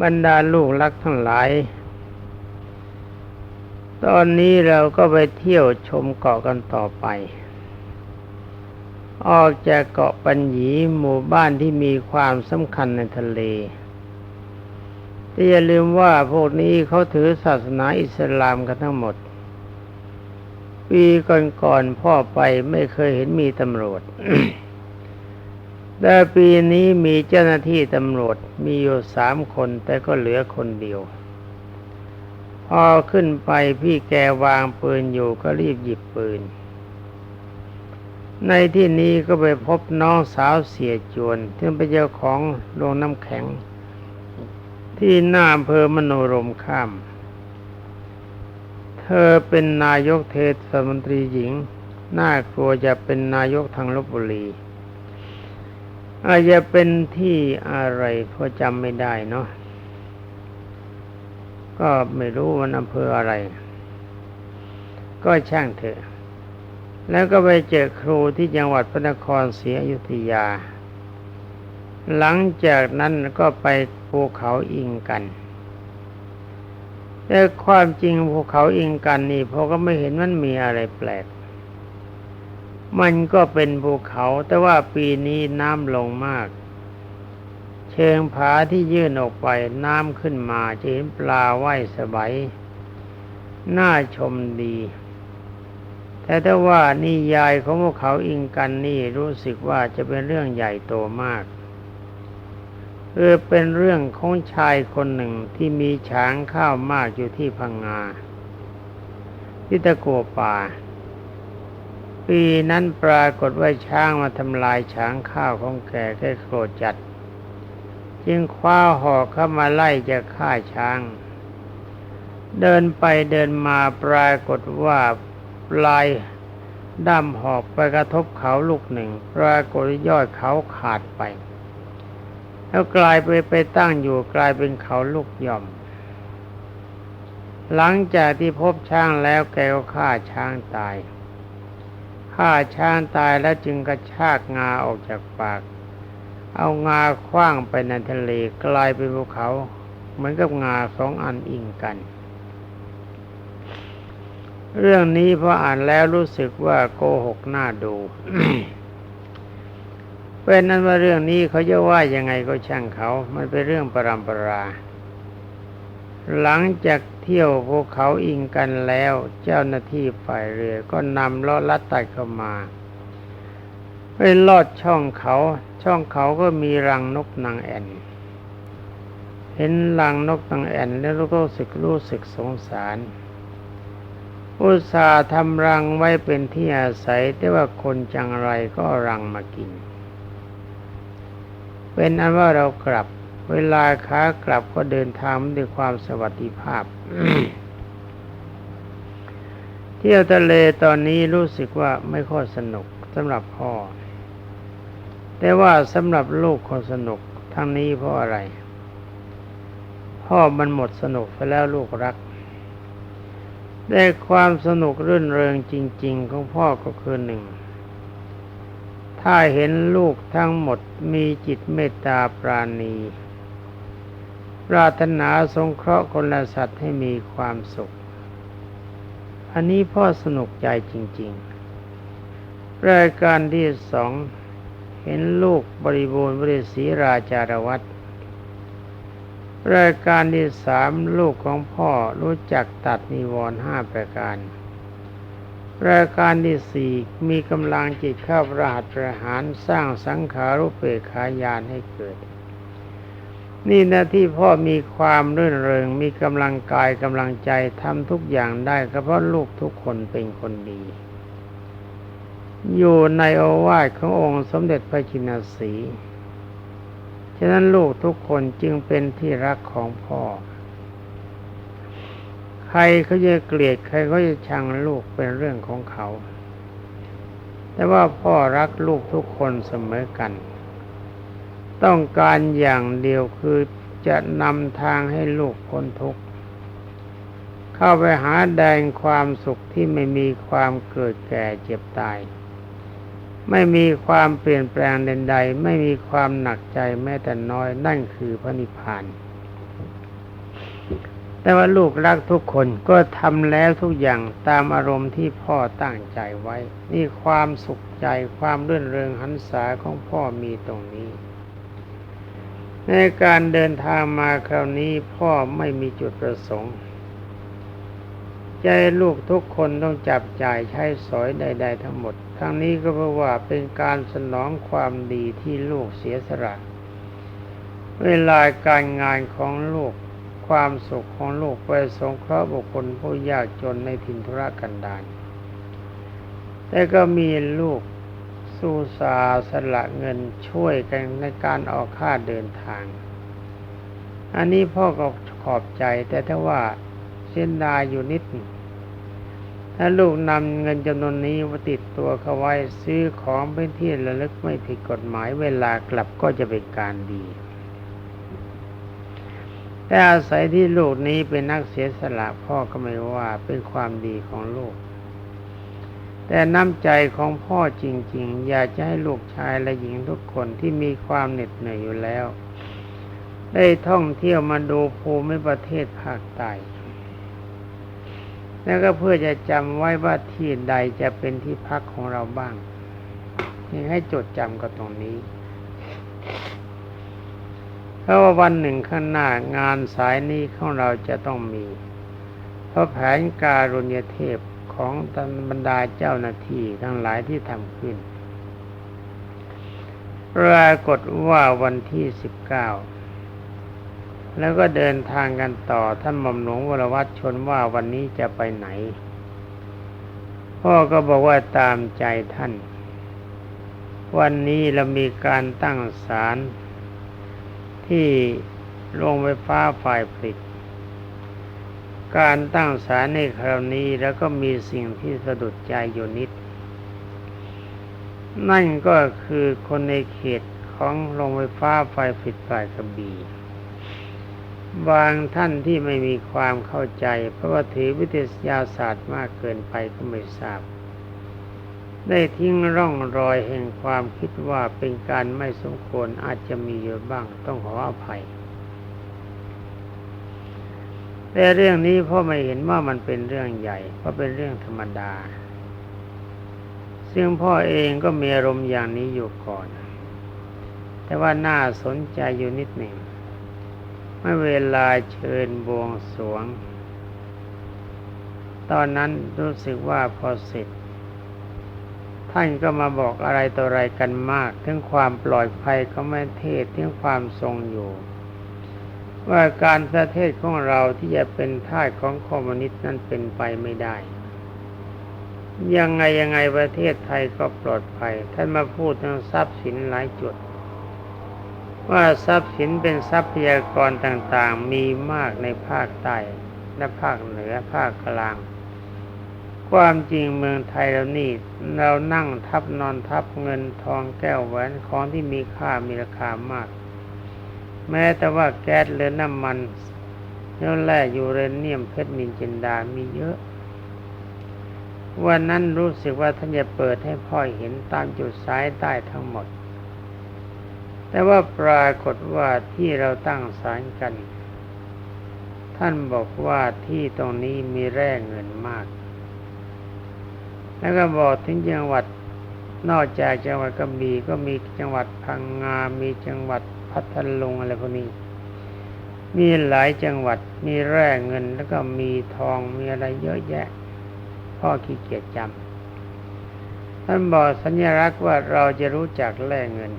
บรรดาลูกรักทั้งหลาย ตอนนี้เราก็ไปเที่ยวชมเกาะกันต่อไป ออกจากเกาะปัญญีหมู่บ้านที่มีความสำคัญในทะเลแต่อย่าลืมว่าพวกนี้เขาถือศาสนาอิสลามกันทั้งหมด ปีก่อนๆพ่อไปไม่เคยเห็นมีตำรวจ แต่ปีนี้มีเจ้าหน้าที่ตำรวจมีอยู่สามคนแต่ก็เหลือคนเดียว พอขึ้นไปพี่แกวางปืนอยู่ก็รีบหยิบปืน ในที่นี้ก็ไปพบน้องสาวเสียจวนที่เป็นเจ้าของโรงน้ำแข็ง ที่หน้าอำเภอมโนรมข้าม เธอเป็นนายกเทศมนตรีหญิง น่ากลัวจะเป็นนายกทางลบบุรี อาจจะเป็นที่อะไรเพราะจำไม่ได้เนาะก็ไม่รู้มันอำเภออะไร ก็ช่างเถอะ แล้วก็ไปเจอครูที่จังหวัดพระนครศรีอยุธยา หลังจากนั้นก็ไปภูเขาอิงกันแต่ความจริงภูเขาอิงกันนี่พอก็ไม่เห็นมันมีอะไรแปลก มันก็เป็นภูเขาแต่ว่าปีนี้น้ำลงมาก เชิงผาที่ยื่นออกไปน้ำขึ้นมาจะเห็นปลาว่ายสบายน่าชมดี แต่ถ้าว่านิยายของพวกเขาอิงกันนี่รู้สึกว่าจะเป็นเรื่องใหญ่โตมากเออเป็นเรื่องของชายคนหนึ่งที่มีช้างข้าวมากอยู่ที่พังงาที่ตะโกป่า ปีนั้นปรากฏว่าช้างมาทำลายช้างข้าวของแกแค่โกรธจัด จึงคว้าหอกเข้ามาไล่จะฆ่าช้าง เดินไปเดินมาปรากฏว่าปลายด้ามหอกไปกระทบเขาลูกหนึ่ง ปรากฏยอดเขาขาดไป แล้วกลายไปไปตั้งอยู่กลายเป็นเขาลูกย่อม หลังจากที่พบช้างแล้วแกก็ฆ่าช้างตาย ฆ่าช้างตายแล้วจึงกระชากงาออกจากปาก เอางาคว้างไปในทะเลกลายเป็นภูเขา เหมือนกับงาสองอันอิงกัน เรื่องนี้พออ่านแล้วรู้สึกว่าโกหกหน้าดูเป็นนั้นว่าเรื่องนี้เขาจะว่ายังไงก็ช่างเขา มันเป็นเรื่องปรำปรา หลังจากเที่ยวภูเขาอิงกันแล้ว เจ้าหน้าที่ฝ่ายเรือก็นำล้อลัดไตัดเข้ามาไปลอดช่องเขา ช่องเขาก็มีรังนกนางแอ่น เห็นรังนกนางแอ่นแล้วก็รู้สึกรู้สึกสงสาร อุตส่าห์ทำรังไว้เป็นที่อาศัย แต่ว่าคนจังไรก็รังมากิน เป็นอันว่าเรากลับ เวลาขากลับก็เดินทางด้วยความสวัสดิภาพ เที่ยวทะเลตอนนี้รู้สึกว่าไม่ค่อยสนุกสำหรับพ่อ แต่ว่าสำหรับลูกคนสนุกทั้งนี้เพราะอะไร พ่อมันหมดสนุกไปแล้วลูกรักได้ความสนุกรื่นเริงจริง ๆ ของพ่อก็คือหนึ่งถ้าเห็นลูกทั้งหมดมีจิตเมตตาปราณี ปรารถนาสงเคราะห์คนละสัตว์ให้มีความสุข อันนี้พ่อสนุกใจจริง ๆ รายการที่สองเห็นลูกบริบูรณ์บริสีราจารวัตรรายการที่สามลูกของพ่อรู้จักตัดนิวรณ์ห้าประการ รายการที่สี่มีกำลังจิตเข้ารหัสประหารสร้างสังขารุปเปกขายานให้เกิด นี่นะที่พ่อมีความรื่นเริงมีกำลังกายกำลังใจทำทุกอย่างได้ก็เพราะลูกทุกคนเป็นคนดี อยู่ในโอวาทขององค์สมเด็จพระจินสีฉะนั้นลูกทุกคนจึงเป็นที่รักของพ่อ ใครเขาจะเกลียดใครเขาจะชังลูกเป็นเรื่องของเขา แต่ว่าพ่อรักลูกทุกคนเสมอกัน ต้องการอย่างเดียวคือจะนำทางให้ลูกพ้นทุกข์เข้าไปหาแดงความสุขที่ไม่มีความเกิดแก่เจ็บตาย ไม่มีความเปลี่ยนแปลงใดๆไม่มีความหนักใจแม้แต่น้อยนั่นคือพระนิพพานแต่ว่าลูกรักทุกคนก็ทำแล้วทุกอย่างตามอารมณ์ที่พ่อตั้งใจไว้ นี่ความสุขใจความรื่นเริงหันษาของพ่อมีตรงนี้ ในการเดินทางมาคราวนี้พ่อไม่มีจุดประสงค์ ใจลูกทุกคนต้องจับจ่ายใช้สอยใด ๆ ทั้งหมด ทั้งนี้ก็เพราะว่าเป็นการสนองความดีที่ลูกเสียสละเวลาการงานของลูกความสุขของลูกไปสงเคราะห์บุคคลผู้ยากจนในถิ่นธุรกันดารแต่ก็มีลูก สู้สาสละเงินช่วยกันในการออกค่าเดินทาง อันนี้พ่อก็ขอบใจแต่ถ้าว่าเส้นดายอยู่นิด ถ้าลูกนำเงินจำนวนนี้มาติดตัวเขาไว้ซื้อของเป็นที่ระลึกไม่ผิดกฎหมายเวลากลับก็จะเป็นการดีแต่อาศัยที่ลูกนี้เป็นนักเสียสละพ่อก็ไม่ว่าเป็นความดีของลูก แต่น้ำใจของพ่อจริง ๆ อยากจะให้ลูกชายและหญิงทุกคนที่มีความเหน็ดเหนื่อยอยู่แล้ว ได้ท่องเที่ยวมาดูภูมิประเทศภาคใต้แล้วก็เพื่อจะจำไว้ว่าที่ใดจะเป็นที่พักของเราบ้างยังให้จดจำกับตรงนี้เพราะว่าวันหนึ่งข้างหน้างานสายนี้ของเราจะต้องมี เพราะแผนการุญยเทพ ของบรรดาเจ้าหน้าที่ทั้งหลายที่ทำขึ้นปรากฏว่าวันที่สิบเก้าแล้วก็เดินทางกันต่อท่านหม่อมหลวงวรวัตชนว่าวันนี้จะไปไหน พ่อก็บอกว่าตามใจท่าน วันนี้เรามีการตั้งศาลที่โรงไฟฟ้าฝ่ายผลิต การตั้งศาลในคราวนี้แล้วก็มีสิ่งที่สะดุดใจอยู่นิด นั่นก็คือคนในเขตของโรงไฟฟ้าไฟผลิตฝ่ายกระบี่บางท่านที่ไม่มีความเข้าใจ เพราะว่าถือวิทยาศาสตร์มากเกินไปก็ไม่ทราบ ได้ทิ้งร่องรอยแห่งความคิดว่าเป็นการไม่สมควรอาจจะมีอยู่บ้างต้องขออภัย แต่เรื่องนี้พ่อไม่เห็นว่ามันเป็นเรื่องใหญ่เพราะเป็นเรื่องธรรมดา ซึ่งพ่อเองก็มีอารมณ์อย่างนี้อยู่ก่อน แต่ว่าน่าสนใจอยู่นิดหนึ่งเมื่อเวลาเชิญบวงสรวง ตอนนั้นรู้สึกว่าพอเสร็จท่านก็มาบอกอะไรต่ออะไรกันมาก ถึงความปลอดภัยของแม่เทศถึงความทรงอยู่ ว่าการประเทศของเราที่จะเป็นท่าของคอมมิวนิสต์นั้นเป็นไปไม่ได้ ยังไงยังไงประเทศไทยก็ปลอดภัย ท่านมาพูดถึงทรัพย์สินหลายจุด ว่าทรัพย์สินเป็นทรัพยากรต่างๆมีมากในภาคใต้และภาคเหนือภาคกลาง ความจริงเมืองไทยเรานี่เรานั่งทับนอนทับเงินทองแก้วแหวนของที่มีค่ามีราคามาก แม้แต่ว่าแก๊สหรือน้ำมันเนื้อแร่ยูเรเนียมเพชรนินจินดามีเยอะ วันนั้นรู้สึกว่าท่านจะเปิดให้พ่อเห็นตามจุดสายใต้ทั้งหมด แต่ว่าปรากฏว่าที่เราตั้งศาลกัน ท่านบอกว่าที่ตรงนี้มีแร่เงินมาก แล้วก็บอกถึงจังหวัดนอกจากจังหวัดกระบี่ก็มีจังหวัดพังงา มีจังหวัด พัทลุงอะไรพวกนี้ มีหลายจังหวัดมีแร่เงินแล้วก็มีทองมีอะไรเยอะแยะ พ่อขี้เกียจจำท่านบอกสัญลักษณ์ว่าเราจะรู้จักแร่เงิน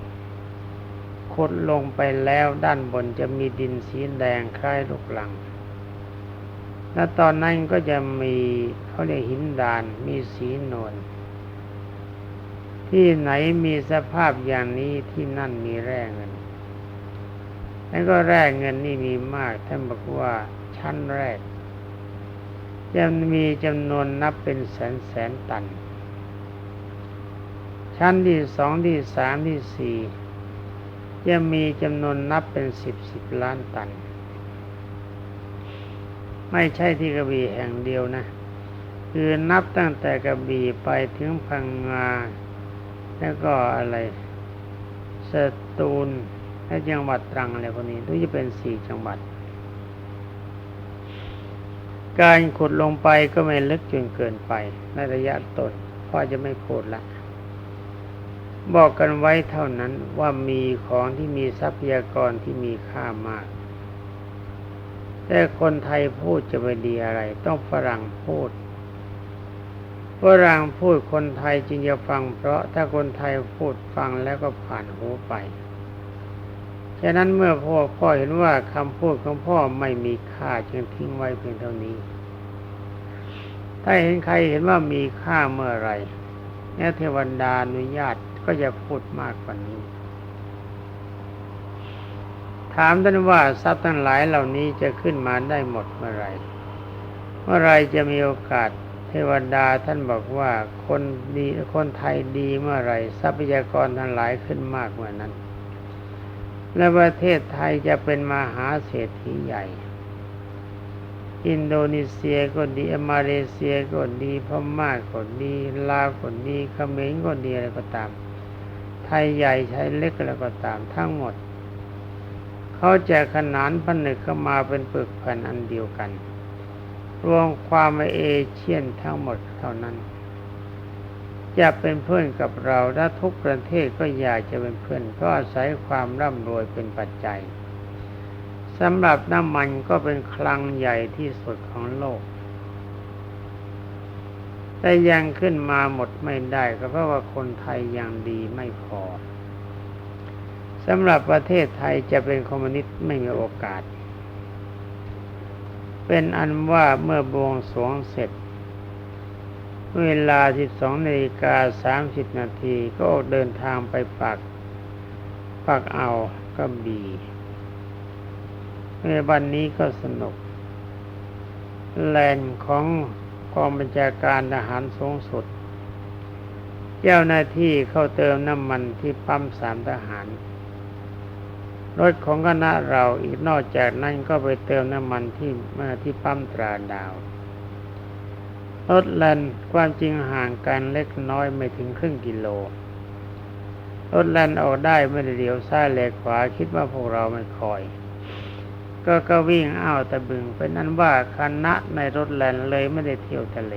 ขุดลงไปแล้วด้านบนจะมีดินสีแดงคล้ายลูกหลัง และตอนนั้นก็จะมีเขาเรียกหินดาน มีสีนวล ที่ไหนมีสภาพอย่างนี้ที่นั่นมีแร่เงิน แล้วก็แร่เงินนี่มีมาก ท่านบอกว่าชั้นแรกจะมีจำนวนนับเป็นแสนแสนตัน ชั้นที่สองที่สามที่สี่จะมีจำนวนนับเป็นสิบสิบล้านตัน ไม่ใช่ที่กระบี่แห่งเดียวนะ คือนับตั้งแต่กระบี่ไปถึงพังงา แล้วก็อะไรสตูล และจังหวัดตรังอะไรพวกนี้ทุกจะเป็นสี่จังหวัด การขุดลงไปก็ไม่ลึกจนเกินไปในระยะต้นพ่อจะไม่พูดละ บอกกันไว้เท่านั้นว่ามีของที่มีทรัพยากรที่มีค่ามาก แต่คนไทยพูดจะไม่ดีอะไร ต้องฝรั่งพูดฝรั่งพูดคนไทยจึงจะฟัง เพราะถ้าคนไทยพูดฟังแล้วก็ผ่านหูไป ฉะนั้นเมื่อพ่อพ่อเห็นว่าคำพูดของพ่อไม่มีค่าจึงทิ้งไว้เพียงเท่านี้ ถ้าเห็นใครเห็นว่ามีค่าเมื่อไรเนี่ยเทวดาอนุญาตก็จะพูดมากกว่านี้ ถามท่านว่าทรัพย์ทั้งหลายเหล่านี้จะขึ้นมาได้หมดเมื่อไรเมื่อไรจะมีโอกาสเทวดาท่านบอกว่าคนดีคนไทยดีเมื่อไรทรัพยากรทั้งหลายขึ้นมากเมื่อนั้น และประเทศไทยจะเป็นมหาเศรษฐีใหญ่ อินโดนีเซียก็ดีมาเลเซียก็ดีพม่าก็ดีลาวก็ดีเขมรก็ดีอะไรก็ตาม ไทยใหญ่ไทยเล็กอะไรก็ตามทั้งหมด เขาจะขนานผนึกเข้ามาเป็นปึกแผ่นอันเดียวกัน รวมความเป็นเอเชียนทั้งหมดเท่านั้น จะเป็นเพื่อนกับเราและทุกประเทศก็อยากจะเป็นเพื่อนเพราะอาศัยความร่ำรวยเป็นปัจจัยสำหรับน้ำมันก็เป็นคลังใหญ่ที่สุดของโลก แต่ยังขึ้นมาหมดไม่ได้ก็เพราะว่าคนไทยยังดีไม่พอสำหรับประเทศไทยจะเป็นคอมมิวนิสต์ไม่มีโอกาส เป็นอันว่าเมื่อบวงสวงเสร็จ เวลา 12นาฬิกา30 นาทีก็เดินทางไปปัก ปักเอาก็บีในวันนี้ก็สนุก แลนของกองบัญชาการทหารสูงสุด เจ้าหน้าที่เข้าเติมน้ำมันที่ปั๊มสามทหาร รถของคณะเราอีกนอกจากนั้นก็ไปเติมน้ำมันที่เมื่อที่ปั๊มตราดาว รถแลนด์ความจริงห่างกันเล็กน้อยไม่ถึงครึ่งกิโล รถแลนด์ออกได้ไม่ได้เดียวซ้ายแลขวาคิดว่าพวกเราไม่คอย ก็ก็วิ่งอ้าวตะบึงเป็นนั้นว่าคณะในรถแลนด์เลยไม่ได้เที่ยวทะเล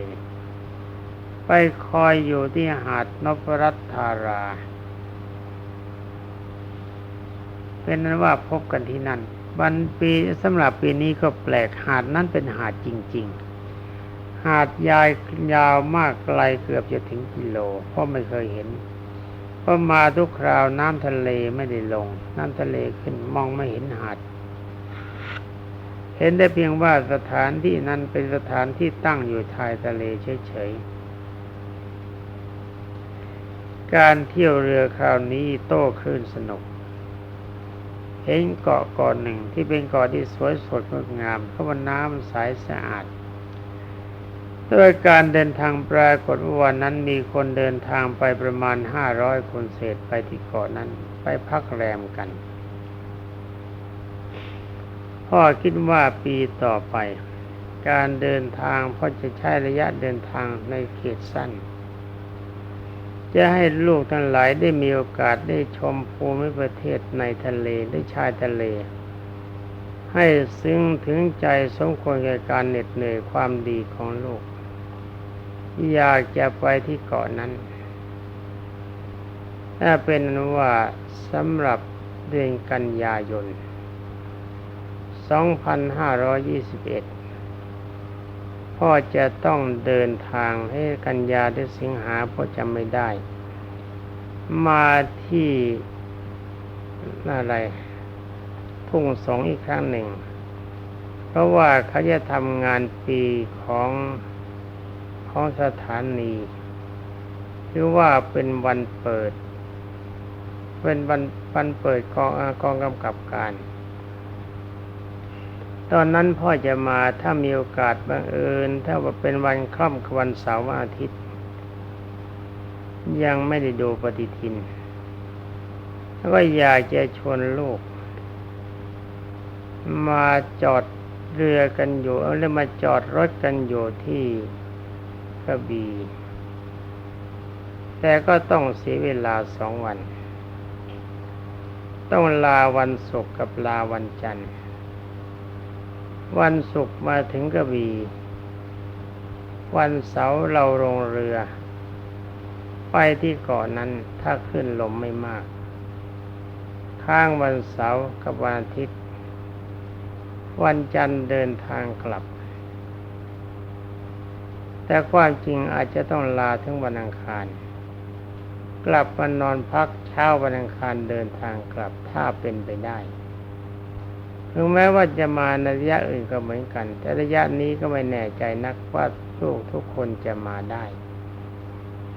ไปคอยอยู่ที่หาดนพรัตน์ธารา เป็นนั้นว่าพบกันที่นั่นวันปีสำหรับปีนี้ก็แปลกหาดนั้นเป็นหาดจริง ๆ หาดยายยาวมากไกลเกือบจะถึงกิโล เพราะไม่เคยเห็นเพราะมาทุกคราวน้ำทะเลไม่ได้ลง น้ำทะเลขึ้นมองไม่เห็นหาด เห็นได้เพียงว่าสถานที่นั้นเป็นสถานที่ตั้งอยู่ชายทะเลเฉยๆ การเที่ยวเรือคราวนี้โต้คลื่นสนุก เห็นเกาะเกาะหนึ่งที่เป็นเกาะที่สวยสดงดงามเพราะว่าน้ำใสสะอาด โดยการเดินทางปรากฏว่าวันนั้นมีคนเดินทางไปประมาณห้าร้อยคนเศษไปที่เกาะนั้น ไปพักแรมกัน พ่อคิดว่าปีต่อไป การเดินทางพ่อจะใช้ระยะเดินทางในเขตสั้น จะให้ลูกทั้งหลายได้มีโอกาสได้ชมภูมิประเทศในทะเลได้ชายทะเลให้ซึ้งถึงใจสมควรแก่การเหน็ดเหนื่อยความดีของลูก อยากจะไปที่เกาะนั้น ถ้าเป็นนว่าสำหรับเดือนกันยายน 2521 พ่อจะต้องเดินทางให้กันยาหรือสิงหาพ่อจำไม่ได้ มาที่อะไร ทุ่งสงอีกครั้งหนึ่ง เพราะว่าเขาจะทำงานปีของ ของสถานีถือว่าเป็นวันเปิด เป็นวันวันเปิดกองกองกำกับการ ตอนนั้นพ่อจะมาถ้ามีโอกาสบังเอิญถ้าว่าเป็นวันค่ำวันเสาร์วันอาทิตย์ ยังไม่ได้ดูปฏิทินแล้วก็อยากจะชวนลูก มาจอดเรือกันอยู่เอาเลยมาจอดรถกันอยู่ที่ กระบี่แต่ก็ต้องเสียเวลาสองวัน ต้องลาวันศุกร์กับลาวันจันทร์ วันศุกร์มาถึงกระบี่ วันเสาร์เราลงเรือ ไปที่เกาะนนั้นถ้าขึ้นลมไม่มาก ข้างวันเสาร์กับวันอาทิตย์ วันจันทร์เดินทางกลับ แต่ความจริงอาจจะต้องลาถึงวันอังคาร กลับมานอนพักเช้าวันอังคารเดินทางกลับถ้าเป็นไปได้ถึงแม้ว่าจะมาในระยะอื่นก็เหมือนกัน แต่ระยะนี้ก็ไม่แน่ใจนักว่าลูกทุกคนจะมาได้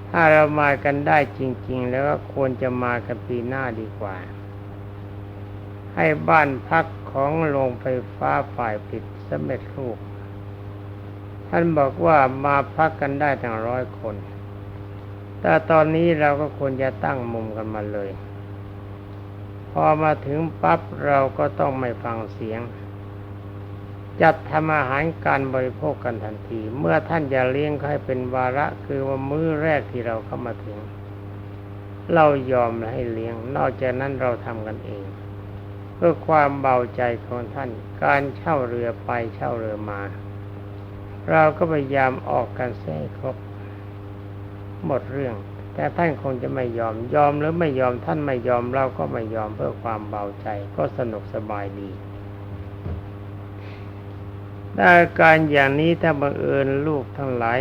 ถ้าเรามากันได้จริง ๆ แล้วก็ควรจะมากันปีหน้าดีกว่า ให้บ้านพักของโรงไฟฟ้าฝ่ายปิดสำเร็จรูป ท่านบอกว่ามาพักกันได้ทั้งร้อยคน แต่ตอนนี้เราก็ควรจะตั้งมุมกันมาเลย พอมาถึงปั๊บเราก็ต้องไม่ฟังเสียง จัดทำอาหารการบริโภคกันทันที เมื่อท่านจะเลี้ยงให้เป็นวาระคือว่ามื้อแรกที่เราเข้ามาถึง เรายอมให้เลี้ยง นอกจากนั้นเราทำกันเอง เพื่อความเบาใจของท่าน การเช่าเรือไปเช่าเรือมา เราก็พยายามออกกันเสียครบ หมดเรื่อง แต่ท่านคงจะไม่ยอมยอมหรือไม่ยอมท่านไม่ยอมเราก็ไม่ยอมเพื่อความเบาใจ ก็สนุกสบายดีแต่อาการอย่างนี้ถ้าบังเอิญลูกทั้งหลาย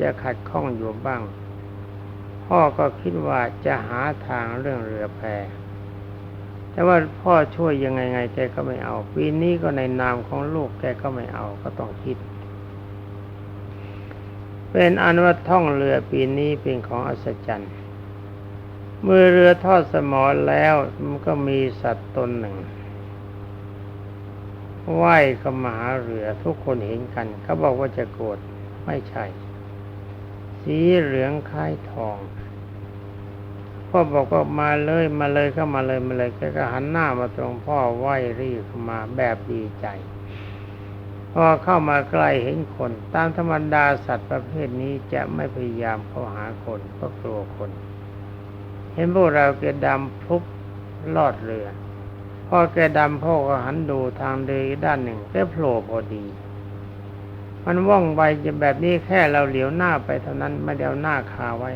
จะขัดข้องอยู่บ้าง พ่อก็คิดว่าจะหาทางเรื่องเรือแพแต่ว่าพ่อช่วยยังไงไงแกก็ไม่เอา ปีนี้ก็ในนามของลูกแกก็ไม่เอาก็ต้องคิด เป็นอันว่าท่องเรือปีนี้เป็นของอัศจรรย์เมื่อเรือทอดสมอแล้วมันก็มีสัตว์ตนหนึ่งว่ายเข้ามาหาเรือทุกคนเห็นกันเขาบอกว่าจะโกรธไม่ใช่ สีเหลืองคล้ายทองพ่อบอกว่ามาเลยมาเลยเข้ามาเลยมาเลยแกก็หันหน้ามาตรงพ่อไหวรีบเข้ามาแบบดีใจ พอเข้ามาใกล้เห็นคน ตามธรรมดาสัตว์ประเภทนี้จะไม่พยายามเข้าหาคนเพราะกลัวคน เห็นพวกเราเกดำพุบลอดเรือพอแกดำพ่อก็หันดูทางเดินอีกด้านหนึ่งแกโผล่พอดี มันว่องไวจะแบบนี้แค่เราเหลียวหน้าไปเท่านั้นไม่ได้เอาหน้าคาไว้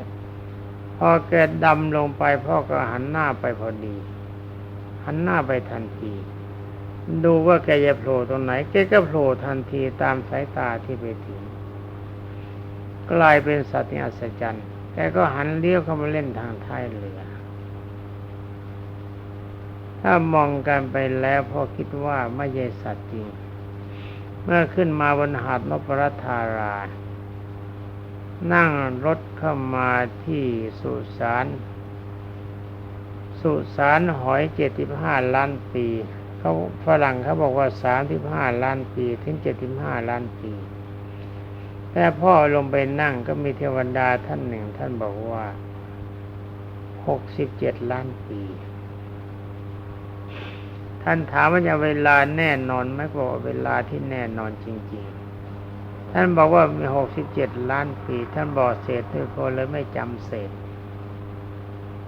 พอแกดำลงไปพ่อก็หันหน้าไปพอดี หันหน้าไปทันที ดูว่าแกจะโผล่ตรงไหน แกก็โผล่ทันทีตามสายตาที่ไปถึงกลายเป็นสัตว์ที่อัศจรรย์แกก็หันเลี้ยวเข้ามาเล่นทางท้ายเรือ ถ้ามองกันไปแล้วพ่อคิดว่าไม่ใช่สัตว์จริง เมื่อขึ้นมาบนหาดนพรัตารา นั่งรถเข้ามาที่สุสาน สุสานหอยเจ็ดสิบห้าล้านปี เขาฝรั่งเขาบอกว่าสามสิบห้าล้านปี ถึงเจ็ดสิบห้าล้านปี แต่พ่อลงไปนั่งก็มีเทวดาท่านหนึ่ง ท่านบอกว่าหกสิบเจ็ดล้านปี ท่านถามว่าจะเวลาแน่นอนไหมบอกเวลาที่แน่นอนจริง ๆ ท่านบอกว่ามีหกสิบเจ็ดล้านปี ท่านบอกเศษด้วยคนเลยไม่จำเศษ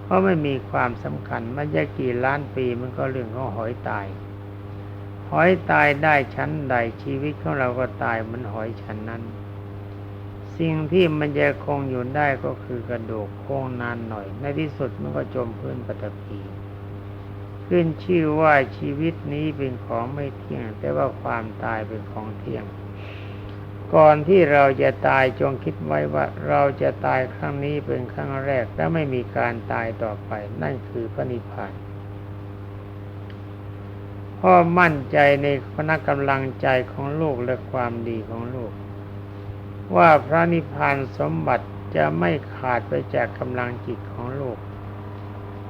เพราะไม่มีความสำคัญมันจะกี่ล้านปีมันก็เรื่องของหอยตาย หอยตายได้ชั้นใดชีวิตของเราก็ตายเหมันหอยชั้นนั้น สิ่งที่มันจะคงอยู่ได้ก็คือกระดูกโค้งนานหน่อย ในที่สุดมันก็จมพื้นปฐพีขึ้นชื่อว่าชีวิตนี้เป็นของไม่เที่ยง แต่ว่าความตายเป็นของเที่ยง ก่อนที่เราจะตายจงคิดไว้ว่าเราจะตายครั้งนี้เป็นครั้งแรกและไม่มีการตายต่อไป นั่นคือพระนิพพาน พ่อมั่นใจในพนักกำลังใจของลูกและความดีของลูก ว่าพระนิพพานสมบัติจะไม่ขาดไปจากกำลังจิตของลูก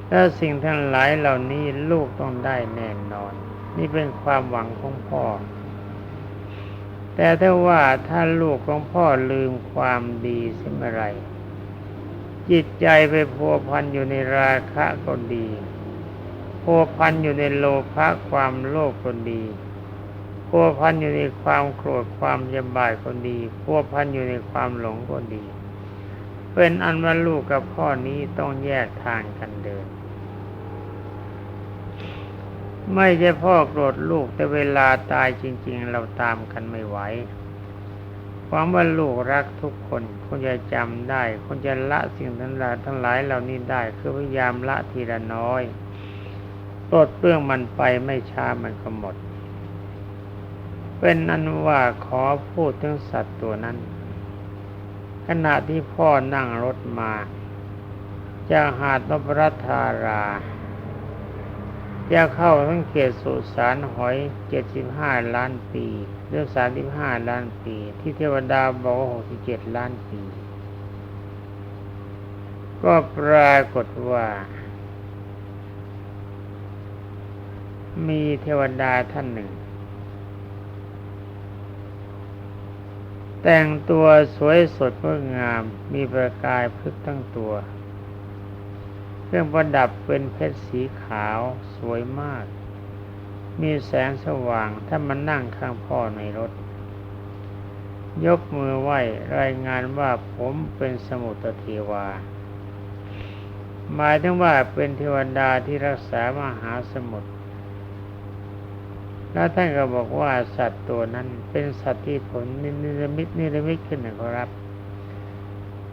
และสิ่งทั้งหลายเหล่านี้ลูกต้องได้แน่นอน นี่เป็นความหวังของพ่อ แต่ถ้าว่าถ้าลูกของพ่อลืมความดีเสิเมื่อไรจิตใจไปพัวพันอยู่ในราคะก็ดี พัวพันอยู่ในโลภะความโลภก็ดีพัวพันอยู่ในความโกรธความยำบายก็ดีพัวพันอยู่ในความหลงก็ดี เป็นอันว่าลูกกับพ่อนี้ต้องแยกทางกันเดิน ไม่ใช่พ่อโกรธลูกแต่เวลาตายจริง ๆ เราตามกันไม่ไหวหวังว่าลูกรักทุกคนคงจะจำได้คงจะละสิ่งทั้งหลายทั้งหลายเหล่านี้ได้ คือพยายามละทีละน้อย ปลดเปลื้องมันไปไม่ช้ามันก็หมด เป็นอันว่าขอพูดถึงสัตว์ตัวนั้น ขณะที่พ่อนั่งรถมาจากหาดนพรัธาราจะเข้าทั้งเขตสุสานหอยเจ็ดสิบห้าล้านปีหรือสามสิบห้าล้านปี ที่เทวดาบอกว่าหกสิบเจ็ดล้านปี ก็ปรากฏว่า มีเทวดาท่านหนึ่ง แต่งตัวสวยสดงดงาม มีประกายพลึกทั้งตัว เครื่องประดับเป็นเพชรสีขาวสวยมาก มีแสงสว่างถ้ามันนั่งข้างพ่อในรถ ยกมือไหว้รายงานว่าผมเป็นสมุตเทวาหมายถึงว่าเป็นเทวดาที่รักษามหาสมุทร แล้วท่านก็บอกว่าสัตว์ตัวนั้นเป็นสัตว์ที่ผลนิรมิตนิรมิตขึ้นนะครับ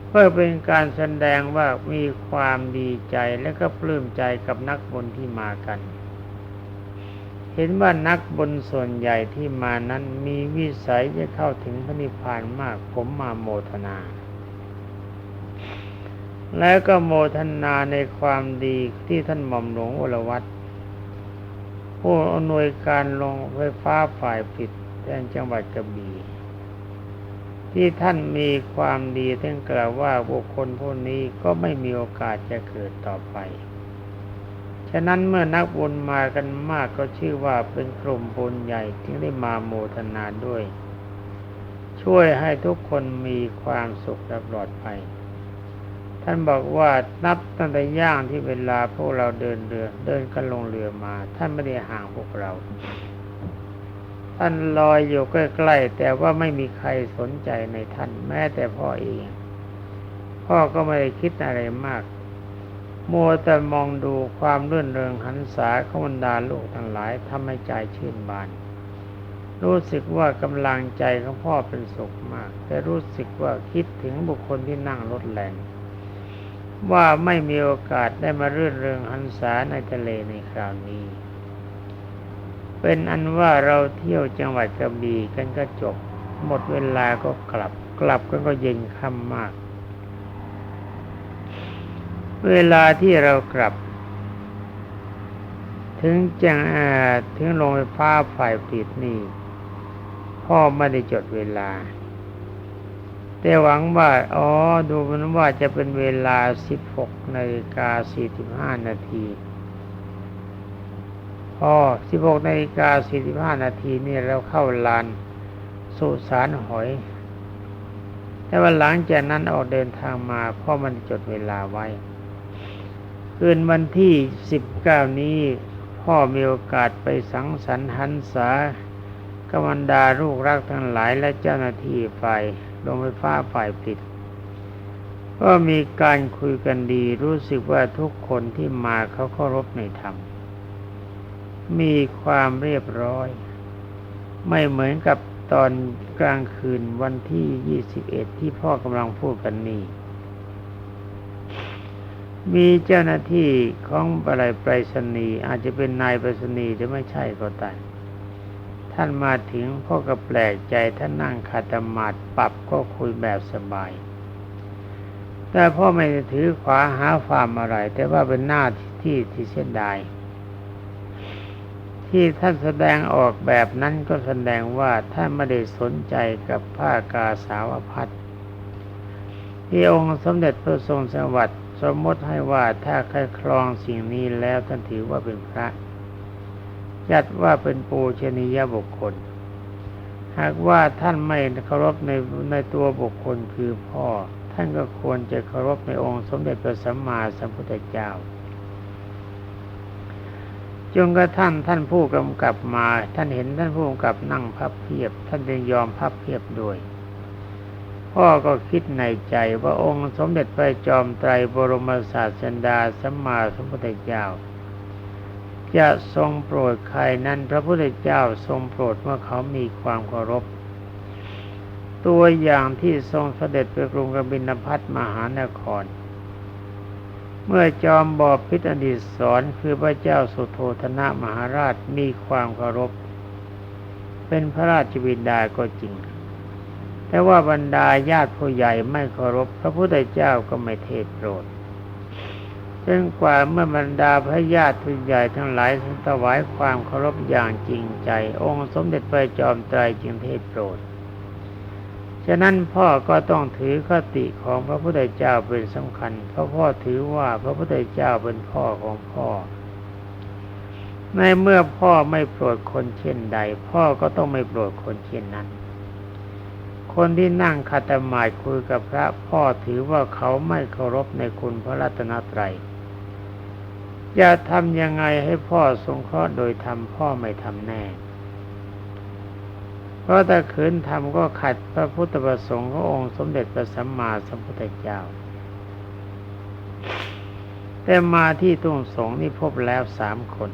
เพื่อเป็นการแสดงว่ามีความดีใจและก็ปลื้มใจกับนักบุญที่มากัน เห็นว่านักบุญส่วนใหญ่ที่มานั้นมีวิสัยจะเข้าถึงพระนิพพานมากผมมาโมทนา แล้วก็โมทนาในความดีที่ท่านหม่อมหลวงวรวัตร ผู้อำนวยการลงไฟฟ้าฝ่ายผิดแทนจังหวัดกระบี่ที่ท่านมีความดีท่านกล่าวว่าบุคคลผู้นี้ก็ไม่มีโอกาสจะเกิดต่อไป ฉะนั้นเมื่อนักบุญมากันมากก็ชื่อว่าเป็นกลุ่มบุญใหญ่ที่ได้มาโมทนาด้วย ช่วยให้ทุกคนมีความสุขและปลอดภัย ท่านบอกว่านับตั้งแต่ย่างที่เวลาพวกเราเดินเรือ เดินกันลงเรือมา ท่านไม่ได้ห่างพวกเรา ท่านลอยอยู่ใกล้ๆแต่ว่าไม่มีใครสนใจในท่านแม้แต่พ่อเอง พ่อก็ไม่ได้คิดอะไรมาก มัวแต่มองดูความรื่นเริงหันษาของบรรดาลูกทั้งหลายทำให้ใจชื่นบาน รู้สึกว่ากำลังใจของพ่อเป็นสุขมาก แต่รู้สึกว่าคิดถึงบุคคลที่นั่งรถแรง ว่าไม่มีโอกาสได้มารื่นเริงหันษาในทะเลในคราวนี้ เป็นอันว่าเราเที่ยวจังหวัดกระบี่กันก็จบ หมดเวลาก็กลับ กลับกันก็เย็นค่ำมาก เวลาที่เรากลับ ถึงจังถึงโรงไฟฟ้าฝ่ายผลิตนี่พ่อไม่ได้จดเวลา แต่หวังว่า อ๋อ ดูมันว่าจะเป็นเวลา 16นาฬิกา45นาทีพอ16นาฬิกา45นาทีนี่เราเข้าลานสุสานหอย แต่ว่าหลังจากนั้นออกเดินทางมาพ่อมันจดเวลาไว้ คืนวันที่ 19 นี้พ่อมีโอกาสไปสังสรรค์หันษากำมันดาลูกรักทั้งหลายและเจ้าหน้าที่ฝ่าย โรงไฟฟ้าฝ่ายผลิตก็มีการคุยกันดีรู้สึกว่าทุกคนที่มาเขาเคารพในธรรม มีความเรียบร้อย ไม่เหมือนกับตอนกลางคืนวันที่21ที่พ่อกำลังพูดกันนี่มีเจ้าหน้าที่ของอะไรไปรษณีย์อาจจะเป็นนายไปรษณีย์หรือไม่ใช่ก็ตาม ท่านมาถึงพ่อก็แปลกใจท่านนั่งคาตมาดปรับก็คุยแบบสบาย แต่พ่อไม่ได้ถือขวาหาความอะไร แต่ว่าเป็นหน้าที่ที่เสียดายที่ท่านแสดงออกแบบนั้นก็แสดงว่าท่านไม่ได้สนใจกับผ้ากาสาวพัดที่องค์สมเด็จพระทรงสวัสดิ์สมมติให้ว่าถ้าใครครองสิ่งนี้แล้วท่านถือว่าเป็นพระ จัดว่าเป็นปูชนียบุคคล หากว่าท่านไม่เคารพในในตัวบุคคลคือพ่อ ท่านก็ควรจะเคารพในองค์สมเด็จพระสัมมาสัมพุทธเจ้าจนกระทั่งท่านผู้กำกับมา ท่านเห็นท่านผู้กำกับนั่งพับเพียบ ท่านจึงยอมพับเพียบด้วย พ่อก็คิดในใจว่าองค์สมเด็จพระจอมไตรบรมศาสดาสัมมาสัมพุทธเจ้า จะทรงโปรดใครนั้นพระพุทธเจ้าทรงโปรดเมื่อเขามีความเคารพ ตัวอย่างที่ทรงเสด็จไปกรุงกบินพัทมหานคร เมื่อจอมบอบพิษอดีตสอนคือพระเจ้าสุโธธนะมหาราชมีความเคารพ เป็นพระราชบิดาก็จริง แต่ว่าบรรดาญาติผู้ใหญ่ไม่เคารพ พระพุทธเจ้าก็ไม่เทศโปรด จนกว่าเมื่อบรรดาพระญาติผู้ใหญ่ทั้งหลายถวายความเคารพอย่างจริงใจ องค์สมเด็จพระจอมไตรจึงเทศโปรด ฉะนั้นพ่อก็ต้องถือคติของพระพุทธเจ้าเป็นสำคัญ เพราะพ่อถือว่าพระพุทธเจ้าเป็นพ่อของพ่อ ในเมื่อพ่อไม่โปรดคนเช่นใด พ่อก็ต้องไม่โปรดคนเช่นนั้นคนที่นั่งคัตหมายคุยกับพระพ่อถือว่าเขาไม่เคารพในคุณพระรัตนตรัย จะทำยังไงให้พ่อสงเคราะห์โดยทำพ่อไม่ทำแน่ เพราะถ้าขืนทำก็ขัดพระพุทธประสงค์ขององค์สมเด็จพระสัมมาสัมพุทธเจ้า แต่มาที่ตุ้งสงนี่พบแล้วสามคน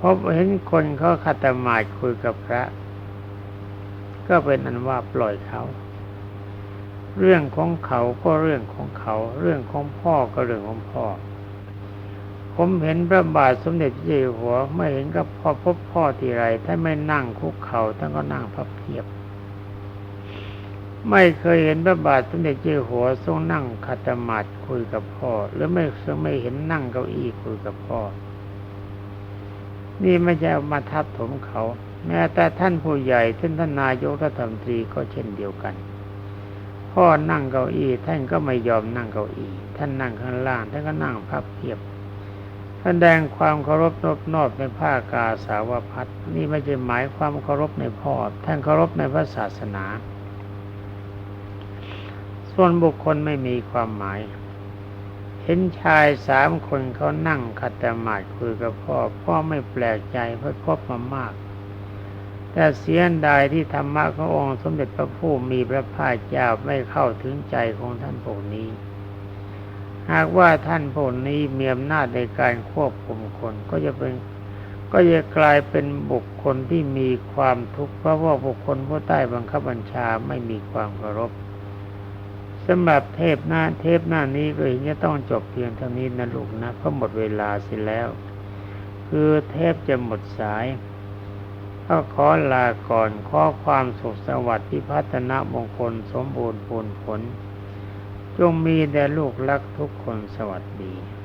พบเห็นคนเขาขัดตมาคุยกับพระ ก็เป็นอันว่าปล่อยเขาเรื่องของเขาก็เรื่องของเขา เรื่องของพ่อก็เรื่องของพ่อ ผมเห็นพระบาทสมเด็จเจ้าอยู่หัวไม่เห็นกับพ่อพบพ่อทีไรท่าไม่นั่งคุกเข่าท่านก็นั่งพับเพียบ ไม่เคยเห็นพระบาทสมเด็จเจ้าอยู่หัวทรงนั่งขัดสมาธิคุยกับพ่อ หรือไม่ทรงไม่เห็นนั่งเก้าอี้คุยกับพ่อ นี่ไม่ใช่มาทับถมเขา แม้แต่ท่านผู้ใหญ่ท่านท่านนายกรัฐมนตรีก็เช่นเดียวกันพ่อนั่งเก้าอี้ท่านก็ไม่ยอมนั่งเก้าอี้ ท่านนั่งข้างล่างท่านก็นั่งพับเพียบ แสดงความเคารพนอบนอบในผ้ากาสาวพัดนี่ไม่ใช่หมายความเคารพในพ่อท่านเคารพในพระศาสนา ส่วนบุคคลไม่มีความหมาย เห็นชายสามคนเขานั่งขัดสมาธิคุยกับพ่อ พ่อไม่แปลกใจเพราะพบมามาก แต่เสียดายที่ธรรมะขององค์สมเด็จพระผู้มีพระภาคเจ้าไม่เข้าถึงใจของท่านพวกนี้ หากว่าท่านพวกนี้มีอำนาจในการควบคุมคนก็จะเป็น ก็จะกลายเป็นบุคคลที่มีความทุกข์เพราะว่าบุคคลผู้ใต้บังคับบัญชาไม่มีความเคารพสำหรับเทปหน้าเทปหน้านี้ก็เห็นจะต้องจบเพียงเท่านี้นะลูกนะเพราะหมดเวลาเสิแล้ว คือเทปจะหมดสายก็ขอลาก่อนขอความสุขสวัสดิ์พิพัฒนมงคลสมบูรณ์ผลผล จงมีแด่ลูกรักทุกคนสวัสดี